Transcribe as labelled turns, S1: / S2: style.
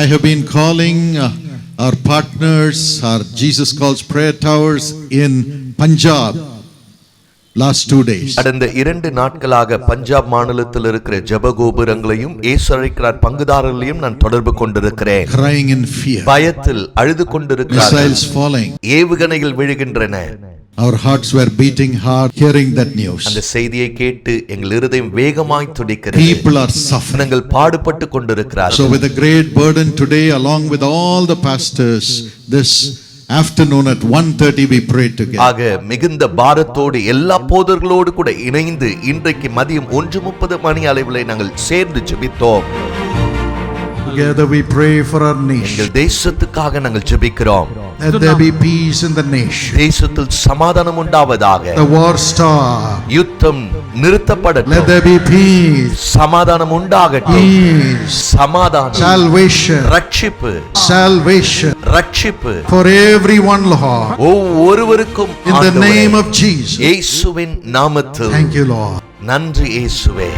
S1: I have been calling uh, our partners, our Jesus Calls Prayer Towers in Punjab last two days.
S2: கடந்த இரண்டு நாட்களாக பஞ்சாப் மாநிலத்தில் இருக்கிற ஜெப கோபுரங்களையும் இயேசுரைக்கிறார் பங்குதாரர்களையும் நான் தொடர்பு கொண்டிருக்கிறேன்
S1: Crying in fear,
S2: பயத்தில் அழுது
S1: falling.
S2: ஏவுகணைகள் விழுகின்றன
S1: Our hearts were beating hard hearing that news.
S2: அந்த செய்தியை கேட்டு எங்கள் இருதயம் வேகமாய் துடிக்கிறது
S1: People are suffering.
S2: ஜனங்கள் பாடுபட்டு கொண்டிருக்கிறார்கள்
S1: So, with a great burden today, along with all the pastors, this afternoon at 1:30 we prayed together.
S2: ஆக மிகுந்த பாரத்தோடு எல்லா போதர்களோடு கூட இணைந்து இன்றைக்கு மதியம் ஒன்று முப்பது மணி அளவில் நாங்கள் சேர்ந்து ஜெபித்தோம்
S1: Together we pray for our nation.
S2: எங்கள் தேசத்துக்காக நாங்கள் ஜெபிக்கிறோம்
S1: Let there be peace in the nation.
S2: தேசத்தில் சமாதானம் உண்டாவதாக
S1: The war stop.
S2: யுத்தம்
S1: Let
S2: நிறுத்தப்படட்டும்
S1: there be peace,
S2: சமாதானம் உண்டாகட்டும்
S1: peace,
S2: சமாதானம்
S1: salvation,
S2: ரட்சிப்பு
S1: salvation
S2: ரட்சிப்பு
S1: for everyone, Lord.
S2: ஒவ்வொருவருக்கும்
S1: In the name of Jesus.
S2: இயேசுவின் நாமத்தில்
S1: Thank you, Lord.
S2: நன்றி இயேசுவே